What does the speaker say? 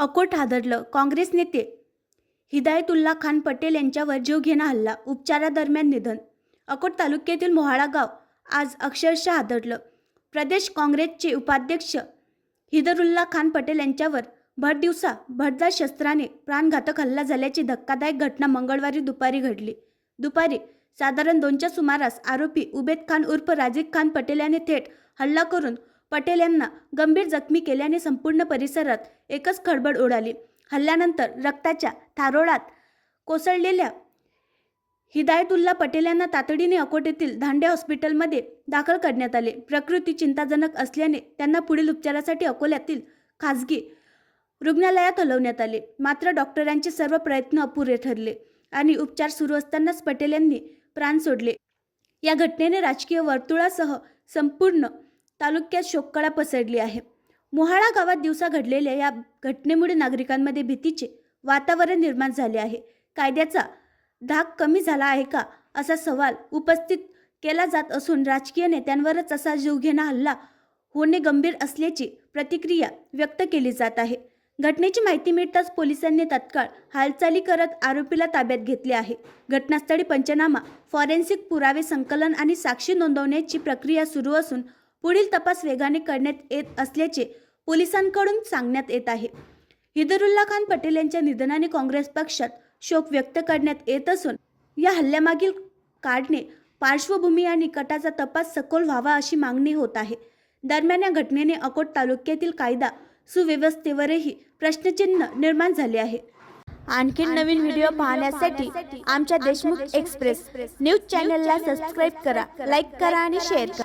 अकोट हादरलं. काँग्रेस नेते हिदायतुल्ला खान पटेल यांच्यावर जीवघेणा हल्ला. उपचारादरम्यान निधन. अकोट तालुक्यातील मोहाळा गाव आज अक्षरशः हादरलं. प्रदेश काँग्रेसचे उपाध्यक्ष हिदरुल्ला खान पटेल यांच्यावर भरदिवसा भरदार शस्त्राने प्राणघातक हल्ला झाल्याची धक्कादायक घटना मंगळवारी दुपारी घडली. दुपारी साधारण दोनच्या सुमारास आरोपी उबेद खान उर्फ राजीव खान पटेल याने थेट हल्ला करून पटेल यांना गंभीर जखमी केल्याने संपूर्ण परिसरात एकच खळबळ उडाली. हल्ल्यानंतर रक्ताच्या थारोळात कोसळलेल्या हिदायतुल्ला पटेल यांना तातडीने अकोट येथील धांडे हॉस्पिटलमध्ये दाखल करण्यात आले. प्रकृती चिंताजनक असल्याने त्यांना पुढील उपचारासाठी अकोल्यातील खासगी रुग्णालयात हलवण्यात आले. मात्र डॉक्टरांचे सर्व प्रयत्न अपुरे ठरले आणि उपचार सुरू असतानाच पटेल यांनी प्राण सोडले. या घटनेने राजकीय वर्तुळासह संपूर्ण तालुक्यात शोककळा पसरली आहे. मोहाळा गावात दिवसा घडलेल्या या घटनेमुळे नागरिकांमध्ये भीतीचे वातावरण निर्माण झाले आहे. कायद्याचा धाक कमी झाला आहे का असा सवाल उपस्थित केला जात असून राजकीय नेत्यांवरच असा जीवघेणा हल्ला होणे गंभीर असल्याची प्रतिक्रिया व्यक्त केली जात आहे. घटनेची माहिती मिळताच पोलिसांनी तत्काळ हालचाली करत आरोपीला ताब्यात घेतले आहे. घटनास्थळी पंचनामा फॉरेन्सिक पुरावे संकलन आणि साक्षी नोंदवण्याची प्रक्रिया सुरू असून पुढील तपास वेगाने करण्यात येत असल्याचे पोलिसांकडून सांगण्यात येत आहे. हिदरुल्ला खान पटेल यांच्या निधनाने काँग्रेस पक्षात शोक व्यक्त करण्यात येत असून या हल्ल्यामागील काढणे पार्श्वभूमी आणि कटाचा तपास सखोल व्हावा अशी मागणी होत आहे. दरम्यान या घटनेने अकोट तालुक्यातील कायदा सुव्यवस्थेवरही प्रश्नचिन्ह निर्माण झाले आहे. आणखी नवीन व्हिडिओ पाहण्यासाठी आमच्या देशमुख एक्सप्रेस न्यूज चॅनलला सबस्क्राईब करा लाईक करा आणि शेअर करा.